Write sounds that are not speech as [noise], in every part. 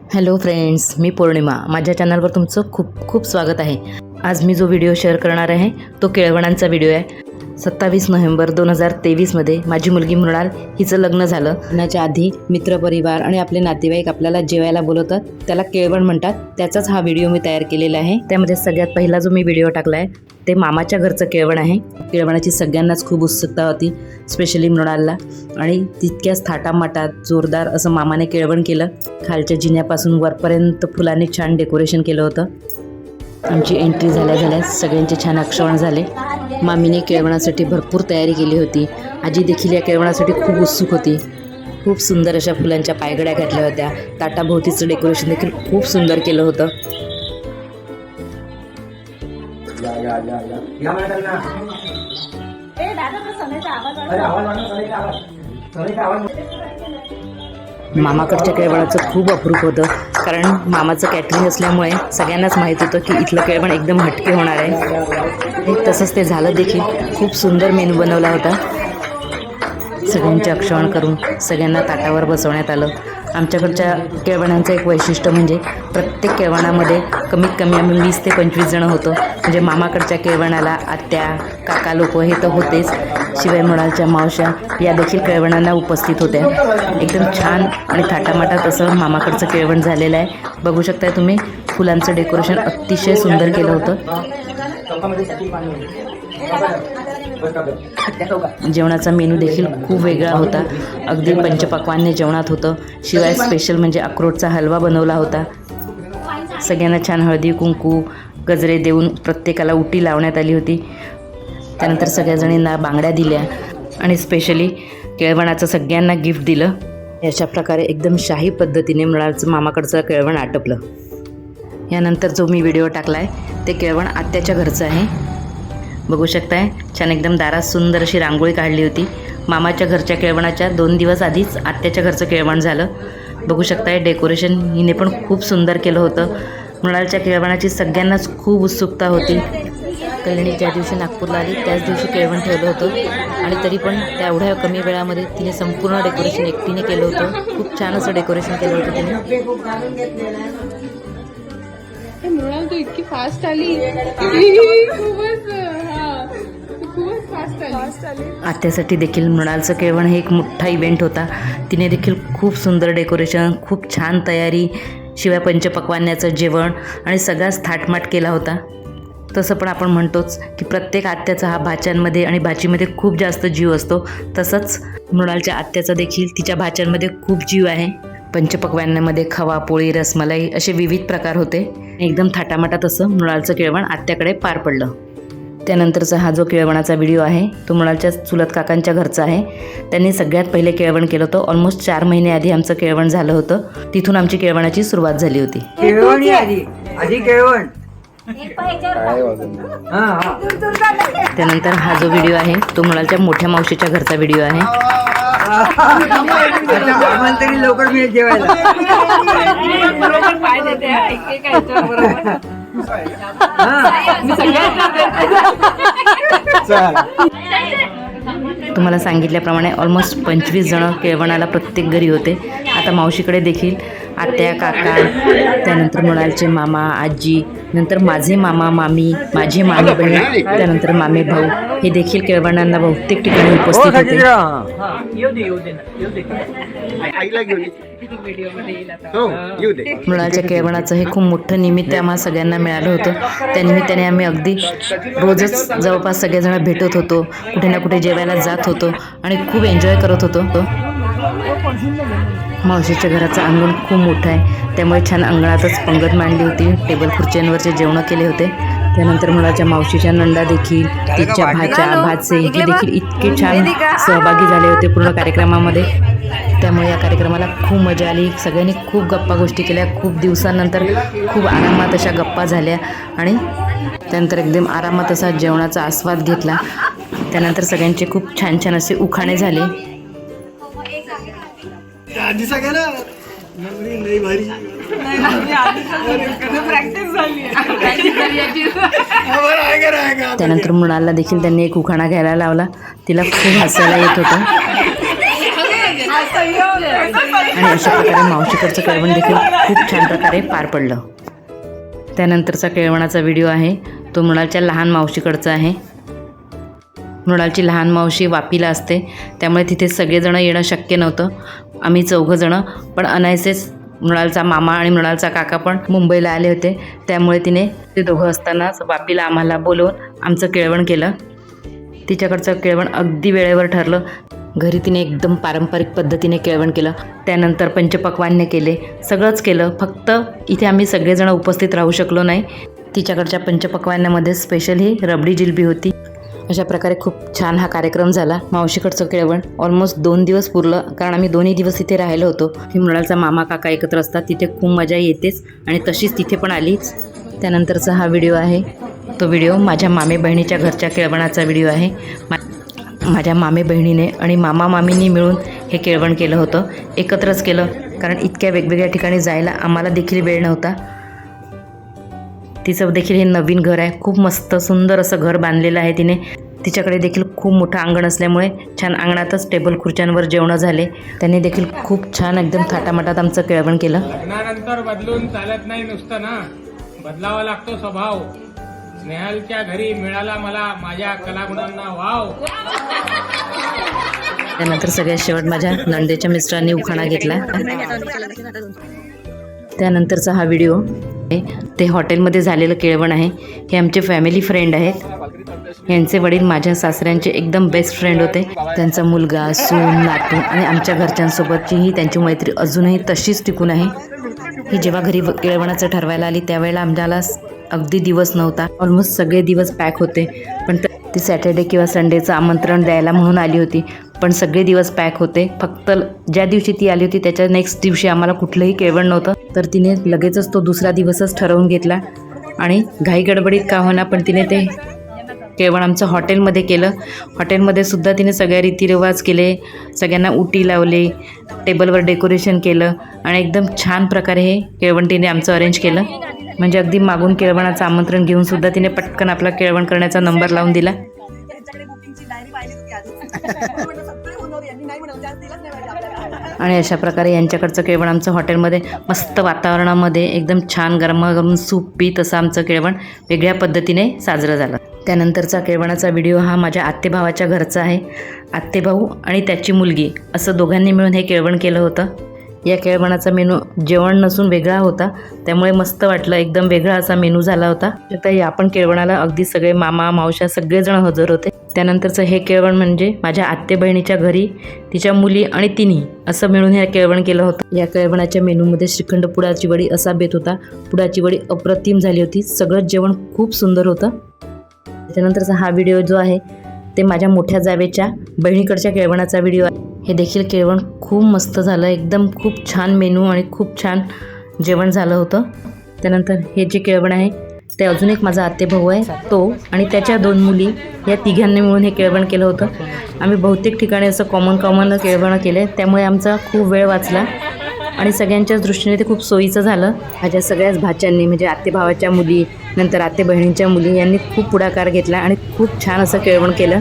Hello friends मी पौर्णिमा. माझ्या चॅनलवर तुमचं खूप खूप स्वागत आहे. आज मी जो व्हिडिओ शेअर करणार आहे तो केळवणांचा व्हिडिओ आहे. सत्तावीस नोव्हेंबर दोन हजार तेवीसमध्ये माझी मुलगी मृणाल हिचं लग्न झालं. लग्नाच्या आधी मित्रपरिवार आणि आपले नातेवाईक आपल्याला जेवायला बोलवतात. त्याला केळवण म्हणतात. त्याचाच हा व्हिडिओ मी तयार केलेला आहे. त्यामध्ये सगळ्यात पहिला जो मी व्हिडिओ टाकला आहे ते मामाच्या घरचं केळवण आहे. केळवणाची सगळ्यांनाच खूप उत्सुकता होती स्पेशली मृणालला. आणि तितक्याच थाटामाटात जोरदार असं मामाने केळवण केलं. खालच्या जिन्यापासून वरपर्यंत फुलांनी छान डेकोरेशन केलं होतं. आमची एंट्री झाल्या झाल्या सगळ्यांचे छान अक्षवण झाले. मामीने केळवणासाठी भरपूर तयारी केली होती. आजी देखील या केळवणासाठी खूप उत्सुक होती. खूप सुंदर अशा फुलांच्या पायगड्या घातल्या होत्या. ताटाभोवतीचं डेकोरेशन देखील खूप सुंदर केलं होतं. मामाकडच्या केळवणाचं खूप अप्रूप होतं. कारण मामाचं कॅटरिंग असल्यामुळे सगळ्यांनाच माहीत होतं की इथलं केळवण एकदम हटके होणार आहे. तसंच ते झालं देखील. खूप सुंदर मेनू बनवला होता. सगळ्यांचे अक्षवण करून सगळ्यांना ताटावर बसवण्यात आलं. आमच्याकडच्या केळवणांचं एक वैशिष्ट्य म्हणजे प्रत्येक केळवणामध्ये कमीत कमी आम्ही वीस ते पंचवीस जणं होतो. म्हणजे मामाकडच्या केळवणाला आत्या काका लोक हे तर होतेच. शिवाय मृणालच्या मावश्या या देखील केळवणांना उपस्थित होत्या. एकदम छान आणि थाटामाटात असं मामाकडचं केळवण झालेलं आहे. बघू शकताय तुम्ही फुलांचं डेकोरेशन अतिशय सुंदर केलं होतं. जेवणाचा मेनू देखील खूप वेगळा होता. अगदी पंचपक्वान्य जेवणात होतं. शिवाय स्पेशल म्हणजे अक्रोटचा हलवा बनवला होता. सगळ्यांना छान हळदी कुंकू गजरे देऊन प्रत्येकाला उटी लावण्यात आली होती. त्यानंतर सगळ्याजणींना बांगड्या दिल्या आणि स्पेशली केळवणाचं सगळ्यांना गिफ्ट दिलं. अशा प्रकारे एकदम शाही पद्धतीने मृणालचं मामाकडचं केळवण आटपलं. यानंतर जो मी व्हिडिओ टाकला आहे ते केळवण आत्याच्या घरचं आहे. बघू शकताय. छान एकदम दारात सुंदर अशी रांगोळी काढली होती. मामाच्या घरच्या केळवणाच्या दोन दिवस आधीच आत्याच्या घरचं केळवण झालं. बघू शकताय डेकोरेशन हिने पण खूप सुंदर केलं होतं. मृणालच्या केळवणाची सगळ्यांनाच खूप उत्सुकता होती. कल्याणी ज्या दिवशी नागपूरला आली त्याच दिवशी केळवण ठेवलं होतं. आणि तरी पण त्या एवढ्या कमी वेळामध्ये तिने संपूर्ण डेकोरेशन एकटीने केलं होतं. खूप छान असं डेकोरेशन केलं होतं तिने. मृणाल तू इतकी फास्ट आली. [laughs] खूपच. आत्यासाठी देखील मृणालचं केळवण हे एक मोठा इव्हेंट होता. तिने देखील खूप सुंदर डेकोरेशन खूप छान तयारी शिवाय पंचपक्वान्याचं जेवण आणि सगळाच थाटमाट केला होता. तसं पण आपण म्हणतोच की प्रत्येक आत्याचा हा भाच्यांमध्ये आणि भाचीमध्ये खूप जास्त जीव असतो. तसंच मृणालच्या आत्याचा देखील तिच्या भाच्यांमध्ये खूप जीव आहे. पंचपक्वान्यामध्ये खवा पोळी रसमलाई असे विविध प्रकार होते. एकदम थाटामाटात असं मृणालचं केळवण आत्याकडे पार पडलं. त्यानंतरचा हा जो केळवणाचा व्हिडिओ आहे तो मृणालच्या चुलत काकांच्या घरचा आहे. त्यांनी सगळ्यात पहिले केळवण केलं होतं. ऑलमोस्ट चार महिने आधी आमचं केळवण झालं होतं. तिथून आमची केळवणाची सुरुवात झाली होती. केळवण आधी. आधी केळवण. हा हा. त्यानंतर हा जो व्हिडिओ आहे तो मृणालच्या मोठ्या मावशीच्या घरचा व्हिडिओ आहे. आता आम्हाला तरी लवकर [laughs] तुम्हाला सांगितल्याप्रमाणे ऑलमोस्ट पंचवीस जणं केळवणाला प्रत्येक घरी होते. आता मावशीकडे देखील आत्या काका त्यानंतर मृणालचे मामा आजी नंतर माझे मामा मामी माझे मामी बहीण त्यानंतर मामे भाऊ. हे देखील केळवणांना बहुतेक ठिकाणी हो उपस्थित होते. हो दे मृणालच्या केळवणाचं हे खूप मोठं निमित्त आम्हा सगळ्यांना मिळालं होतं. त्या निमित्ताने आम्ही अगदी रोजच जवळपास सगळेजण भेटत होतो. कुठे ना कुठे जेवायला जात होतो आणि खूप एन्जॉय करत होतो. मावशीच्या घराचं अंगण खूप मोठं आहे. त्यामुळे छान अंगणातच पंगत मांडली होती. टेबल खुर्च्यांवरचे जेवणं केले होते. त्यानंतर मुलाच्या मावशीच्या नंदा देखील तिच्या भाच्या भाचे हे देखील इतके छान सहभागी झाले होते पूर्ण कार्यक्रमामध्ये. त्यामुळे या कार्यक्रमाला खूप मजा आली. सगळ्यांनी खूप गप्पा गोष्टी केल्या. खूप दिवसानंतर खूप आरामात अशा गप्पा झाल्या आणि त्यानंतर एकदम आरामात असा जेवणाचा आस्वाद घेतला. त्यानंतर सगळ्यांचे खूप छान छान असे उखाणे झाले. प्रॅक्टिस झाली. त्यानंतर मृणालला देखील त्यांनी एक उखाणा घ्यायला लावला. तिला खूप हसायला येत होतं. आणि अशा प्रकारे मावशीकडचं केळवण देखील खूप छान प्रकारे पार पडलं. त्यानंतरचा केळवणाचा व्हिडिओ आहे. तो मृणालच्या लहान मावशीकडचा आहे. मृणालची लहान मावशी वापीला असते. त्यामुळे तिथे सगळेजणं येणं शक्य नव्हतं. आम्ही चौघंजणं पण अनायसेच मृणालचा मामा आणि मृणालचा काका पण मुंबईला आले होते. त्यामुळे तिने ते दोघं असतानाच वापीला आम्हाला बोलवून आमचं केळवण केलं. तिच्याकडचं केळवण अगदी वेळेवर ठरलं. घरी तिने एकदम पारंपरिक पद्धतीने केळवण केलं. त्यानंतर पंचपक्वान्य केले. सगळंच केलं. फक्त इथे आम्ही सगळेजण उपस्थित राहू शकलो नाही. तिच्याकडच्या पंचपक्वान्यामध्ये स्पेशल ही रबडी जिलबी होती. अशा प्रकारे खूप छान हा कार्यक्रम झाला. मावशीकडचं केळवण ऑलमोस्ट दोन दिवस पुरलं कारण आम्ही दोन्ही दिवस इथे राहिलो होतो. की मृणालचा मामा काका एकत्र असतात तिथे खूप मजा येतेच आणि तशीच तिथे पण आलीच. त्यानंतरचा हा व्हिडिओ आहे. तो व्हिडिओ माझ्या मामे बहिणीच्या घरच्या केळवणाचा व्हिडिओ आहे. मा माझ्या मामे बहिणीने आणि मामा मामींनी मिळून हे केळवण केलं होतं. एकत्रच केलं कारण इतक्या वेगवेगळ्या ठिकाणी जायला आम्हाला देखील वेळ नव्हता. तिचं देखील हे नवीन घर आहे. खूप मस्त सुंदर असं घर बांधलेलं आहे तिने. तिच्याकडे देखील खूप मोठं अंगण असल्यामुळे छान अंगणातच टेबल खुर्च्यांवर जेवणं झाले. त्यांनी देखील खूप छान एकदम थाटामाटात आमचं केळवण केलं. लग्नानंतर बदलून चालत नाही नुसतं ना. बदलावा लागतो स्वभाव. स्नेहलच्या घरी मिळाला मला माझ्या कलागुणांना वाव. त्यानंतर सगळ्यात शेवट माझ्या नंदेच्या मिस्टरांनी उखाणा घेतला. त्यानंतरचा हा व्हिडिओ ते हॉटेलमध्ये झालेलं केळवण आहे. हे आमचे फॅमिली फ्रेंड आहेत. यांचे वडील माझ्या सासऱ्यांचे एकदम बेस्ट फ्रेंड होते. त्यांचा मुलगा सून नातू आणि आमच्या घरच्यांसोबतची ही त्यांची मैत्री अजूनही तशीच टिकून आहे. ही जेव्हा घरी केळवणाचं ठरवायला आली त्यावेळेला आम्हाला अगदी दिवस नव्हता. ऑलमोस्ट सगळे दिवस पॅक होते. पण ती सॅटर्डे किंवा संडेचं आमंत्रण द्यायला म्हणून आली होती. पण सगळे दिवस पॅक होते. फक्त ज्या दिवशी ती आली होती त्याच्या नेक्स्ट दिवशी आम्हाला कुठलंही केळवण नव्हतं. तर तिने लगेचच तो दुसरा दिवसच ठरवून घेतला. आणि घाई गडबडीत का होणार पण तिने ते केवळ आमचं हॉटेलमध्ये केलं. हॉटेलमध्ये सुद्धा तिने सगळ्या रीतिरिवाज केले. सगळ्यांना उटी लावले टेबलवर डेकोरेशन केलं आणि एकदम छान प्रकारे हे केळवण तिने आमचं अरेंज केलं. म्हणजे अगदी मागून केळवणाचं आमंत्रण घेऊन सुद्धा तिने पटकन आपला केळवण करण्याचा नंबर लावून दिला. आणि अशा प्रकारे यांच्याकडचं केळवण आमचं हॉटेलमध्ये मस्त वातावरणामध्ये एकदम छान गरमागरम सूप पीत असं आमचं केळवण वेगळ्या पद्धतीने साजरं झालं. त्यानंतरचा केळवणाचा व्हिडिओ हा माझ्या आत्तेभावाच्या घरचा आहे. आत्तेभाऊ आणि त्याची मुलगी असं दोघांनी मिळून हे केळवण केलं होतं. या केळवणाचा मेनू जेवण नसून वेगळा होता. त्यामुळे मस्त वाटलं. एकदम वेगळा असा मेनू झाला होता. तर या पण केळवणाला अगदी सगळे मामा मावशा सगळेजण हजर होते. त्यानंतरचं हे केळवण म्हणजे माझ्या आत्ते बहिणीच्या घरी तिच्या मुली आणि तिन्ही असं मिळून हे केळवण केलं होतं. या केळवणाच्या मेनूमध्ये श्रीखंड पुडाची वडी असा बेत होता. पुडाची वडी अप्रतिम झाली होती. सगळं जेवण खूप सुंदर होतं. त्यानंतरचा हा व्हिडिओ जो आहे ते माझ्या मोठ्या जावेच्या बहिणीकडच्या केळवणाचा व्हिडिओ आहे. हे देखील केळवण खूप मस्त झालं. एकदम खूप छान मेनू आणि खूप छान जेवण झालं होतं. त्यानंतर हे जे केळवण आहे ते अजून एक माझा आत्तेभाऊ आहे तो आणि त्याच्या दोन मुली या तिघांनी मिळून हे केळवण केलं होतं. आम्ही बहुतेक ठिकाणी असं कॉमन कॉमन केळवण केले. त्यामुळे आमचा खूप वेळ वाचला आणि सगळ्यांच्याच दृष्टीने ते खूप सोयीचं झालं. माझ्या सगळ्याच भाच्यांनी म्हणजे आत्तेभावाच्या मुली नंतर आत्ते बहिणींच्या मुली यांनी खूप पुढाकार घेतला आणि खूप छान असं केळवण केलं.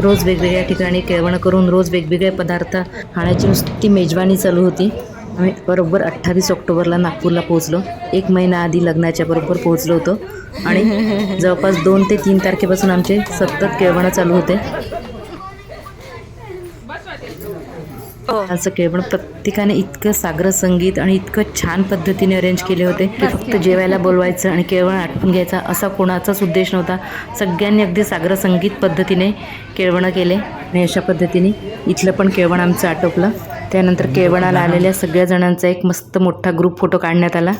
रोज वेगवेगळ्या ठिकाणी केळवण करून रोज वेगवेगळे पदार्थ खाण्याची नुसती मेजवानी चालू होती. आम्ही बरोबर अठ्ठावीस ऑक्टोबरला नागपूरला पोहोचलो. एक महिना आधी लग्नाच्या बरोबर पोहोचलो होतो. आणि जवळपास दोन ते तीन तारखेपासून आमचे सतत केळवणं चालू होते. असं केळवण प्रत्येकाने इतकं सागर संगीत आणि इतकं छान पद्धतीने अरेंज केले होते की फक्त जेवायला बोलवायचं आणि केळवण आटपून घ्यायचा असा कोणाचाच उद्देश नव्हता. सगळ्यांनी अगदी सागर संगीत पद्धतीने केळवणं केले आणि अशा पद्धतीने इथलं पण केळवण आमचं आटोपलं. त्यानंतर केळवणाला आलेल्या सगळ्या जणांचा एक मस्त मोठा ग्रुप फोटो काढण्यात आला.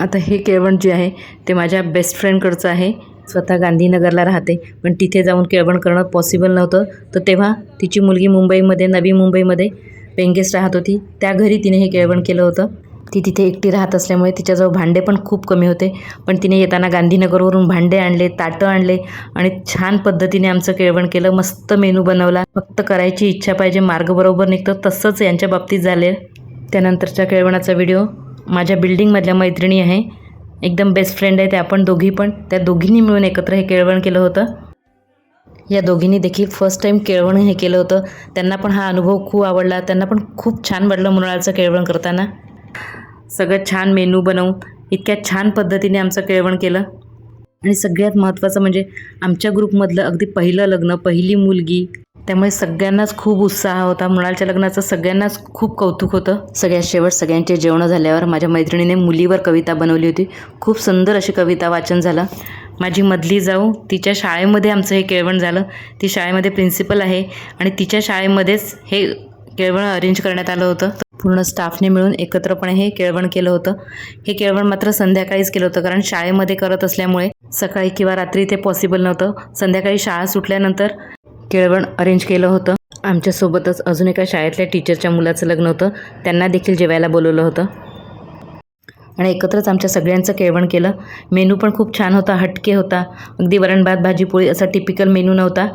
आता हे केळवण जे आहे ते माझ्या बेस्ट फ्रेंडकडचं आहे. स्वतः गांधीनगरला राहते. पण तिथे जाऊन केळवण करणं पॉसिबल नव्हतं. तर तेव्हा तिची मुलगी मुंबईमध्ये नवी मुंबईमध्ये पेंगेस्ट राहत होती. त्या घरी तिने हे केळवण केलं होतं. ती तिथे एकटी राहत असल्यामुळे तिच्याजवळ भांडे पण खूप कमी होते. पण तिने येताना गांधीनगरवरून भांडे आणले ताटं आणले आणि छान पद्धतीने आमचं केळवण केलं. मस्त मेनू बनवला. फक्त करायची इच्छा पाहिजे मार्ग बरोबर निघतं. तसंच यांच्या बाबतीत झाले. त्यानंतरच्या केळवणाचा व्हिडिओ माझ्या बिल्डिंगमधल्या मैत्रिणी आहे. एकदम बेस्ट फ्रेंड आहे त्या आपण दोघी पण. त्या दोघींनी मिळून एकत्र हे केळवण केलं होतं. या दोघींनी देखील फर्स्ट टाईम केळवण हे केलं होतं. त्यांना पण हा अनुभव खूप आवडला. त्यांना पण खूप छान वाटलं मृणालचं केळवण करताना. सगळं छान मेनू बनवून इतक्या छान पद्धतीने आमचं केळवण केलं. आणि सगळ्यात महत्त्वाचं म्हणजे आमच्या ग्रुपमधलं अगदी पहिलं लग्न पहिली मुलगी. त्यामुळे सगळ्यांनाच खूप उत्साह होता. मृणालच्या लग्नाचं सगळ्यांनाच खूप कौतुक होतं. सगळ्यात शेवट सगळ्यांचे जेवणं झाल्यावर माझ्या मैत्रिणीने मुलीवर कविता बनवली होती. खूप सुंदर अशी कविता वाचन झालं. माझी मधली जाऊ तिच्या शाळेमध्ये आमचं हे केळवण झालं. ती शाळेमध्ये प्रिन्सिपल आहे आणि तिच्या शाळेमध्येच हे केळवण अरेंज करण्यात आलं होतं. पूर्ण स्टाफने मिळून एकत्रपणे हे केळवण केलं होतं. हे केळवण मात्र संध्याकाळीच केलं होतं कारण शाळेमध्ये करत असल्यामुळे सकाळी किंवा रात्री ते पॉसिबल नव्हतं. संध्याकाळी शाळा सुटल्यानंतर केळवण अरेंज केलं होतं. आमच्यासोबतच अजून एका शाळेतल्या टीचरच्या मुलाचं लग्न होतं. त्यांना देखील जेवायला बोलवलं होतं. आणि एकत्रच आमच्या सगळ्यांचं केळवण केलं. मेनू पण खूप छान होता हटके होता. अगदी वरण भात भाजी पोळी असा टिपिकल मेनू नव्हता.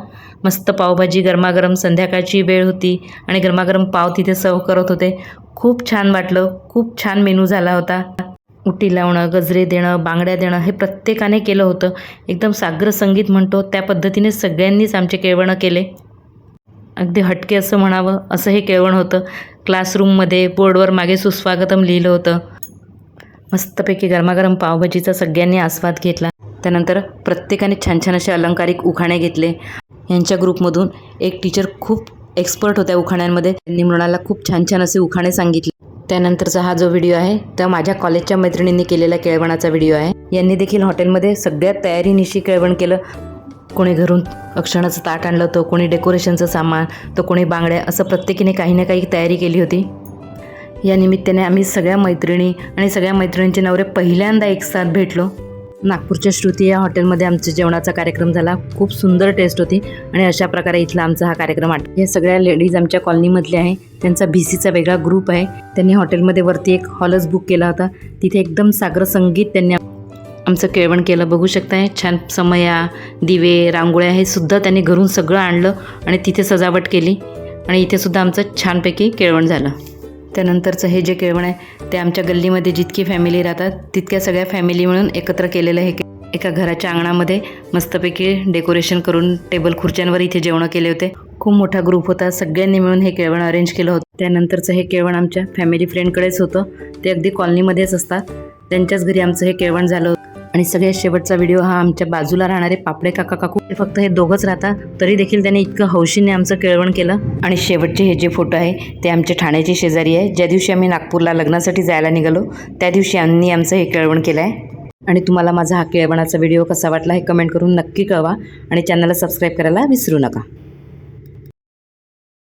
मस्त पावभाजी गरमागरम संध्याकाळची वेळ होती आणि गरमागरम पाव तिथे सर्व करत होते. खूप छान वाटलं खूप छान मेनू झाला होता. उटी लावणं गजरे देणं बांगड्या देणं हे प्रत्येकाने केलं होतं. एकदम साग्र संगीत म्हणतो त्या पद्धतीने सगळ्यांनीच आमचे केळवणं केले. अगदी हटके असं म्हणावं असं हे केळवण होतं. क्लासरूममध्ये बोर्डवर मागे सुस्वागतम लिहिलं होतं. मस्तपैकी गरमागरम पावभाजीचा सगळ्यांनी आस्वाद घेतला. त्यानंतर प्रत्येकाने छान छान असे अलंकारिक उखाणे घेतले. यांच्या ग्रुपमधून एक टीचर खूप एक्सपर्ट होत्या उखाण्यांमध्ये. त्यांनी मृणाला खूप छान छान असे उखाणे सांगितले. त्यानंतरचा हा जो व्हिडिओ आहे तर माझ्या कॉलेजच्या मैत्रिणींनी केलेला केळवणाचा व्हिडिओ आहे. यांनी देखील हॉटेलमध्ये सगळ्यात तयारीनिशी केळवण केलं. कोणी घरून अक्षणाचं ताट आणलं होतं कोणी डेकोरेशनचं सामान तर कोणी बांगड्या असं प्रत्येकीने काही ना काही तयारी केली होती. या निमित्ताने आम्ही सगळ्या मैत्रिणी आणि सगळ्या मैत्रिणींचे नवरे पहिल्यांदा एक साथ भेटलो. नागपूरच्या श्रुती या हॉटेलमध्ये आमच्या जेवणाचा कार्यक्रम झाला. खूप सुंदर टेस्ट होती आणि अशा प्रकारे इथला आमचा हा कार्यक्रम आठ या सगळ्या लेडीज आमच्या कॉलनीमधल्या आहे. त्यांचा बी सीचा वेगळा ग्रुप आहे. त्यांनी हॉटेलमध्ये वरती एक हॉलच बुक केला होता. तिथे एकदम सागर संगीत त्यांनी आमचं केळवण केलं. बघू शकताय छान समया दिवे रांगोळ्या हे सुद्धा त्यांनी घरून सगळं आणलं आणि तिथे सजावट केली आणि इथे सुद्धा आमचं छानपैकी केळवण झालं. त्यानंतरचं हे जे केळवण आहे ते आमच्या गल्लीमध्ये जितकी फॅमिली राहतात तितक्या सगळ्या फॅमिली मिळून एकत्र केलेलं हे एका घराच्या अंगणामध्ये मस्तपैकी डेकोरेशन करून टेबल खुर्च्यांवर इथे जेवणं केले होते. खूप मोठा ग्रुप होता सगळ्यांनी मिळून हे केळवण अरेंज केलं होतं. त्यानंतरचं हे केळवण आमच्या फॅमिली फ्रेंडकडेच होतं. ते अगदी कॉलनीमध्येच असतात. त्यांच्याच घरी आमचं हे केळवण झालं होतं. आणि सगळ्यात शेवटचा व्हिडिओ हा आमच्या बाजूला राहणारे पापडे काका काकू. ते फक्त हे दोघंच राहतात तरी देखील त्यांनी इतकं हौशीने आमचं केळवण केलं. आणि शेवटचे हे जे फोटो आहे ते आमच्या ठाण्याची शेजारी आहे. ज्या दिवशी आम्ही नागपूरला लग्नासाठी जायला निघालो त्या दिवशी यांनी आमचं हे केळवण केलं आहे आणि तुम्हाला माझा हा केळवणाचा व्हिडिओ कसा वाटला हे कमेंट करून नक्की कळवा. आणि चॅनलला सबस्क्राईब करायला विसरू नका.